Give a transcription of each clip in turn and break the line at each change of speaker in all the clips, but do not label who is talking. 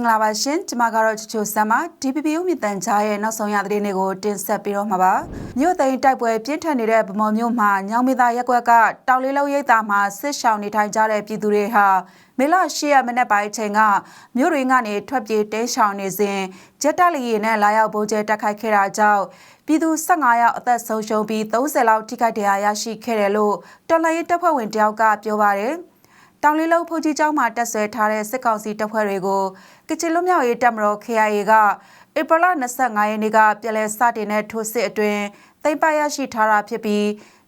င်္ဂလာပါရှင်ကျမကတော့ချချိုဆမ်ပါ DPPU မြတန်ကြားရဲ့နောက်ဆုံးရသတင်းတွေကိုတင်ဆက်ပေးတော့မှာပါမြို့သိမ်းတိုက်ပွဲပြင်းထန်နေတဲ့ဗမော်မြို့မှာညောင်မေသာရက်ကွက်ကတောင်လေးလုံးရိပ်သာမှာစစ်ရှောင်နေထိုင်ကြတဲ့ပြည်သူတွေဟာမေလ10ရက်မနေ့ပိုင်းချိန်ကမြို့တွေကနေထွက်ပြေးတဲရှောင်နေစဉ်ဂျက်တက်လီရီနဲ့လာရောက်ပုံကျဲတက်ခိုက်ခဲ့တာကြောင့်ပြည်သူ15ယောက်အသက်ဆုံးရှုံးပြီး30လောက်ထိခိုက်ဒဏ်ရာရရှိခဲ့တယ်လို့တော်လှန်ရေးတပ်ဖွဲ့ဝင်တယောက်ကပြောပါတယ် တောင်လေးလုံးဖူကြီးကျောင်းမှာတက်ဆွဲထားတဲ့စစ်ကောင်စီတပ်ဖွဲ့တွေကိုကချင်လွတ်မြောက်ရေးတပ်မတော် KIA ကဧပြီလ25ရက်နေ့ကပြည်လဲစတင်တဲ့ထိုးစစ်အတွင်းသိမ်းပိုက်ရရှိထားတာဖြစ်ပြီး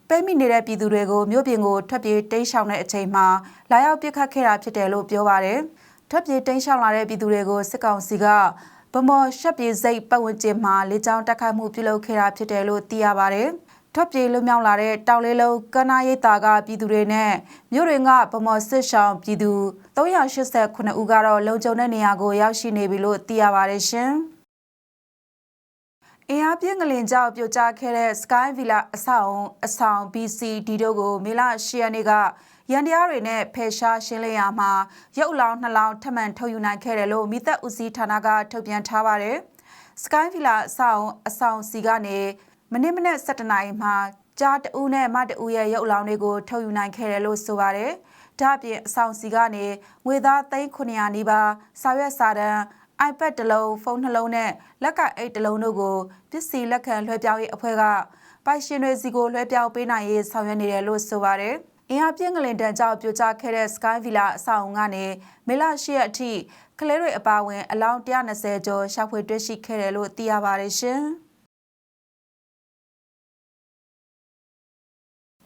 ပိတ်မိနေတဲ့ပြည်သူတွေကိုမြို့ပြင်ကိုထွက်ပြေးတိမ်းရှောင်တဲ့အချိန်မှာလာရောက်ပစ်ခတ်ခဲ့တာဖြစ်တယ်လို့ပြောပါတယ်။ထွက်ပြေးတိမ်းရှောင်လာတဲ့ပြည်သူတွေကိုစစ်ကောင်စီကဗမော်ရှက်ပြေစိတ်ပတ်ဝန်းကျင်မှာလေကြောင်းတက်ခိုက်မှုပြုလုပ်ခဲ့တာဖြစ်တယ်လို့သိရပါတယ်။ ထွက်ပြေးလွတ်မြောက်လာတဲ့တောင်လေးလုံးကနာရိပ်သာကပြည်သူတွေနဲ့မြို့တွေကဗမော်စစ်ဆောင်ပြည်သူ389ဦးကတော့လုံခြုံတဲ့နေရာကိုရောက်ရှိနေပြီလို့သိရပါတယ်ရှင်။အင်အားပြင်းငလင်ကြောက်ပြိုကျခဲ့တဲ့ Sky Villa အဆောက်အုံအဆောင် BCD တို့ကိုမေလ10ရက်နေ့ကရန်တရားတွေနဲ့ဖယ်ရှားရှင်းလင်းရမှာရုပ်လောင်းနှလောင်းထပ်မံထုတ်ယူနိုင်ခဲ့တယ်လို့မိသက်ဦးစီးဌာနကထုတ်ပြန်ထားပါတယ်။ Sky Villa အဆောင်အဆောင်စီကနေ မနေ့မနေ့7နာရီမှာကြားတဦးနဲ့မတဦးရဲ့ရုပ်လောင်းတွေကိုထုတ်ယူနိုင်ခဲ့တယ်လို့ဆိုပါတယ်။ဒါ့အပြင်အဆောင်စီကနေငွေသား3900နီးပါးစာရွက်စာတမ်း iPad တစ်လုံးဖုန်းနှလုံးနဲ့လက်ကအိတ်တစ်လုံးတို့ကိုပစ္စည်းလက်ခံလွှဲပြောင်းရေးအဖွဲ့ကပိုင်ရှင်တွေစီကိုလွှဲပြောင်းပေးနိုင်ရေးဆောင်ရွက်နေတယ်လို့ဆိုပါတယ်။အင်အားပြင်းကလင်တန်ကြောင့်ပြိုကျခဲ့တဲ့ Sky Villa အဆောက်အုံကနေမေလ10ရက်အထိကလေးတွေအပါအဝင်အလောင်း120ကျော်ရှာဖွေတွေ့ရှိခဲ့တယ်လို့သိရပါတယ်ရှင်။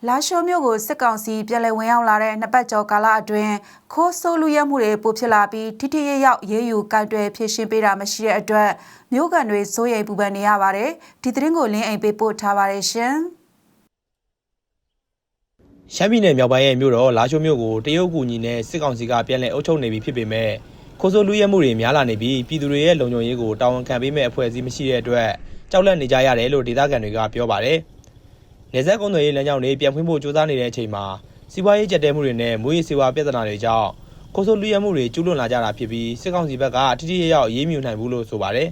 လာရှိုးမြို့ကိုစစ်ကောင်စီပြည်လည်ဝင်ရောက်လာတဲ့နှစ်ပတ်ကျော်ကာလအတွင်းခိုးဆိုးလူရဲမှုတွေပိုဖြစ်လာပြီးထိထိရရောက်ရေးယူကြိုက်တွယ်ဖြစ်ရှင်းပေးတာမရှိတဲ့အတွက်မြို့ကန်တွေစိုးရိမ်ပူပန်နေရပါတယ်ဒီသတင်းကိုလင်းအိမ်ပေးပို့ထားပါတယ်ရှင်
ရှမ်းပြည်နယ်မြောက်ပိုင်းရဲ့မြို့တော်လာရှိုးမြို့ကိုတရုတ်ကူညီနဲ့စစ်ကောင်စီကပြန်လည်အုပ်ချုပ်နေပြီဖြစ်ပေမဲ့ခိုးဆိုးလူရဲမှုတွေများလာနေပြီးပြည်သူတွေရဲ့လုံခြုံရေးကိုတာဝန်ခံပေးမဲ့အဖွဲ့အစည်းမရှိတဲ့အတွက်ကြောက်လန့်နေကြရတယ်လို့ဒေသခံတွေကပြောပါတယ်။ နေဆက်ကုန်းသွယ်ရေးလမ်းကြောင်းတွေပြန်ဖွင့်ဖို့ကြိုးစားနေတဲ့အချိန်မှာစီးပွားရေးကြက်တဲမှုတွေနဲ့မွေးရေးစေဝါပြဿနာတွေကြောင့်ကိုဆိုလူရမှုတွေကျူးလွန်လာကြတာဖြစ်ပြီးစစ်ကောင်စီဘက်ကထိထိရရောက်ရေးမြူနိုင်ဘူးလို့ဆိုပါတယ်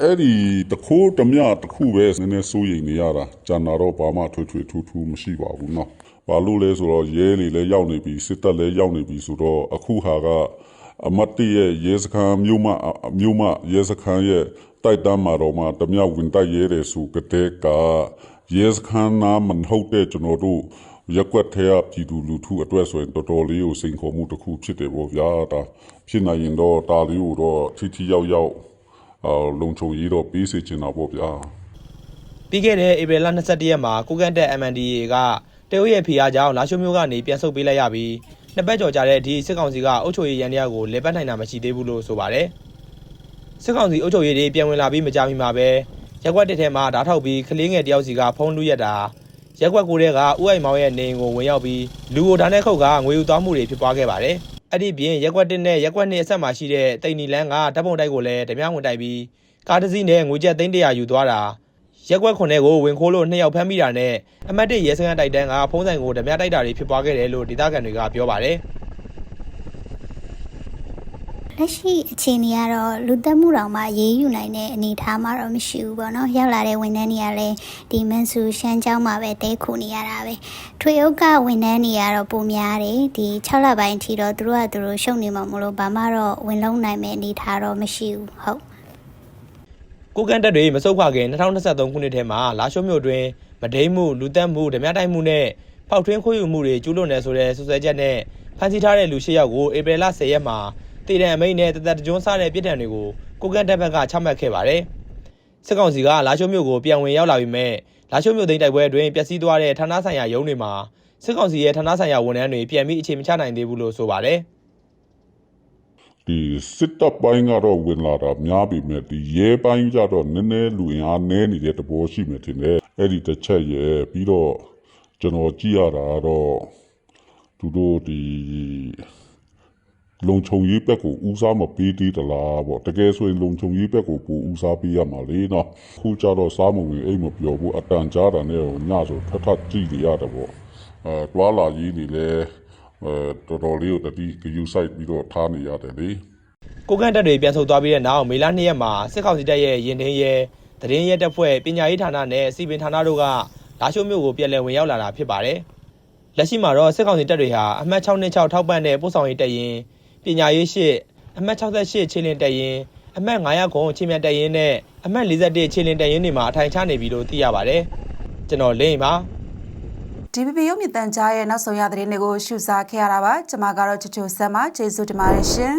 အဲ့ဒီတခိုးတမျှတခုပဲနည်းနည်းစိုးရိမ်နေရတာဂျန်နာတော့ဘာမှထွေထွေထူးထူးမရှိပါဘူးเนาะဘာလို့လဲဆိုတော့ရဲတွေလည်းရောက်နေပြီစစ်တပ်လည်းရောက်နေပြီဆိုတော့အခုဟာက အမတ်တရဲ့ရဲစခန်းမြို့မမြို့မရဲစခန်းရဲ့တိုက်တမ်းမှာတော့မှတမျှဝင်တိုက်ရဲတယ်ဆိုကြတဲ့ကရဲစခန်းနာမဟုတ်တဲ့ကျွန်တော်တို့ရက်ွက်ထဲကပြည်သူလူထုအတွက်ဆိုရင်တော်တော်လေးကိုစိန်ခေါ်မှုတစ်ခုဖြစ်တယ်ပေါ့ဗျာဒါဖြစ်နိုင်ရင်တော့တာလေးကိုတော့ထိထိရောက်ရောက်အာလုံခြုံရေးတော့ပေးစေချင်တာပေါ့ဗျာ
ပြီးခဲ့တဲ့ဧပြီလ22ရက်မှာကိုကန်တက် MNDA ကတရုတ်ရဲ့ဖိအားကြောင့်လာရှိုးမျိုးကနေပြန်ဆုတ်ပေးလိုက်ရပြီး နှစ်ပတ်ကျော်ကြာတဲ့ဒီစစ်ကောင်စီကအုပ်ချုပ်ရေးရန်တရားကိုလေပတ်နိုင်တာမရှိသေးဘူးလို့ဆိုပါတယ်။စစ်ကောင်စီအုပ်ချုပ်ရေးတွေပြန်ဝင်လာပြီးမကြာမီမှာပဲရက်ွက်တစ်ထဲမှာဓာတ်ထောက်ပြီးကလေးငယ်တယောက်စီကဖုံးလူရက်တာရက်ွက်ကိုတဲ့ကဥအိမ်မောင်ရဲ့နေအိမ်ကိုဝင်ရောက်ပြီးလူကိုဓာတ်နဲ့ခုတ်ကငွေယူသွားမှုတွေဖြစ်ပွားခဲ့ပါတယ်။အဲ့ဒီပြင်ရက်ွက်တစ်နဲ့ရက်ွက်နှစ်အဆက်မှာရှိတဲ့တိန်နီလန်းကဓာတ်ပုံတိုက်ကိုလည်းဓမြဝင်တိုက်ပြီးကားတစ်စီးနဲ့ငွေကျပ်သိန်း100ယူသွားတာ ရက်ွက်ခွန်ထဲကိုဝင်ခိုးလို့နှစ်ယောက်ဖမ်းမိတာနဲ့အမတ်တစ်ရဲစခန်းတိုက်တန်းကဖုံးဆိုင်ကိုဓမြတိုက်တာတွေဖြစ်ပွားခဲ့တယ်လို့ဒေသခံတွေကပြောပါတယ်။
လက်ရှိအခြေအနေကတော့လူသက်မှုတောင်မှရေးယူနိုင်တဲ့အနေအထားမှတော့မရှိဘူးပေါ့နော်ရောက်လာတဲ့ဝန်ထမ်းတွေကလည်းဒီမန်ဆူရှမ်းကျောင်းမှာပဲတဲခုနေရတာပဲထွေအုပ်ကဝန်ထမ်းတွေကတော့ပုံများတယ်ဒီ6လပိုင်းထီတော့သူတို့ကသူတို့ရှုံနေမှာမလို့ဘာမှတော့ဝင်လုံးနိုင်မဲ့အနေအထားတော့မရှိဘူးဟုတ်
ကိုကန်တက်တွေမစုပ်ခွာခင်2023ခုနှစ်ထဲမှာလာရှိုးမြို့တွင်မဒိမ့်မှုလူသက်မှုဓမြတိုက်မှုနဲ့ဖောက်ထွင်းခိုးယူမှုတွေကျူးလွန်နေဆိုတဲ့ဆွဆွဲချက်နဲ့ဖမ်းဆီးထားတဲ့လူ၈ယောက်ကိုဧပြီလ10ရက်မှာတည်တဲ့အမိန့်နဲ့တသက်တကြွန်းစားတဲ့ပြည်ထန်တွေကိုကိုကန့်တပ်ဘက်ကချမှတ်ခဲ့ပါတယ်။စစ်ကောင်စီကလာချိုးမြို့ကိုပြန်ဝင်ရောက်လာပြီးမဲ့လာချိုးမြို့သိမ်းတိုက်ပွဲအတွင်းပျက်စီးသွားတဲ့ဌာနဆိုင်ရာရုံးတွေမှာစစ်ကောင်စီရဲ့ဌာနဆိုင်ရာဝန်ထမ်းတွေပြန်ပြီးအခြေမချနိုင်သေးဘူးလို့ဆိုပါတယ်။
ဒီစစ်တပ်ပိုင်းကတော့ဝင်လာတာများပြီမဲ့ဒီရဲပိုင်းကြတော့နည်းနည်းလူအင်အားနည်းနေတဲ့တဘောရှိမှတင်တယ်။အဲ့ဒီတစ်ချက်ရဲ့ပြီးတော့ကျွန်တော်ကြည့်ရတာတော့သူတို့ဒီလုံခြုံရေးဘက်ကိုဦးစားမပေးသေးတလားပေါ့တကယ်ဆိုရင်လုံခြုံရေးဘက်ကိုပိုဦးစားပေးရမှာလေနော်ခုကြတော့စားမဝင်အိမ်မပြောဘူးအတန်ကြားတာနဲ့ညဆိုထထကြည့်နေရတယ်ပေါ့အဲတွာလာကြီးနေလဲဟ အဲတော်တော်လေးကိုတတိဂယူဆိုင်ပြီးတော့ထားနေရတယ်လေ
ကိုကန့်တက်တွေပြန်ဆုတ်သွားပြီးတဲ့နောက်မေလ2ရက်မှာစစ်ကောင်စီတပ်ရဲ့ရင်ထင်းရဲတရင်ရဲတပ်ဖွဲ့ပညာရေးဌာနနဲ့စီပင်ဌာနတို့ကလာရှိုးမြို့ကိုပြည်လည်ဝင်ရောက်လာတာဖြစ်ပါတယ်။လက်ရှိမှာတော့စစ်ကောင်စီတပ်တွေဟာအမှတ်626ထောက်ပံ့တဲ့ပို့ဆောင်ရေးတပ်ရင်ပညာရေးရှိအမှတ်68ခြေလင်းတပ်ရင်အမှတ်900ခုချင်းမြတ်တပ်ရင်နဲ့အမှတ်41ခြေလင်းတပ်ရင်တွေမှာအထိုင်ချနေပြီလို့သိရပါတယ်။ကျွန်တော်လင်းပါ
DPP ရုပ်မြင်သံကြားရဲ့နောက်ဆုံးရသတင်းတွေကိုရှုစားခဲ့ရတာပါကျွန်မကတော့ချူချူဆက်မကျေးဇူးတင်ပါတယ်ရှင်